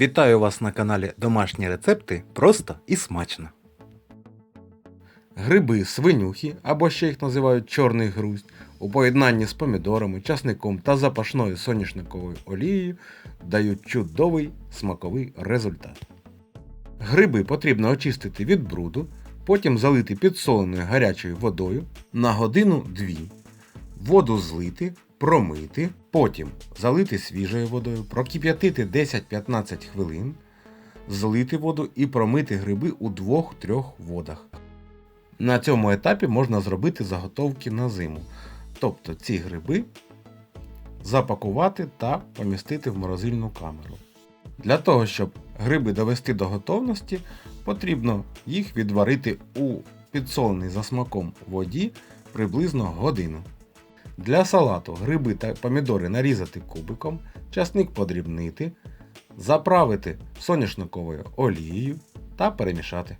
Вітаю вас на каналі Домашні рецепти просто і смачно. Гриби свинюхи, або ще їх називають чорний груздь, у поєднанні з помідорами, часником та запашною соняшниковою олією дають чудовий смаковий результат. Гриби потрібно очистити від бруду, потім залити підсоленою гарячою водою на годину-дві. Воду злити, промити, потім залити свіжою водою, прокип'ятити 10-15 хвилин, злити воду і промити гриби у 2-3 водах. На цьому етапі можна зробити заготовки на зиму. Тобто ці гриби запакувати та помістити в морозильну камеру. Для того, щоб гриби довести до готовності, потрібно їх відварити у підсоленій за смаком воді приблизно годину. Для салату гриби та помідори нарізати кубиком, часник подрібнити, заправити соняшниковою олією та перемішати.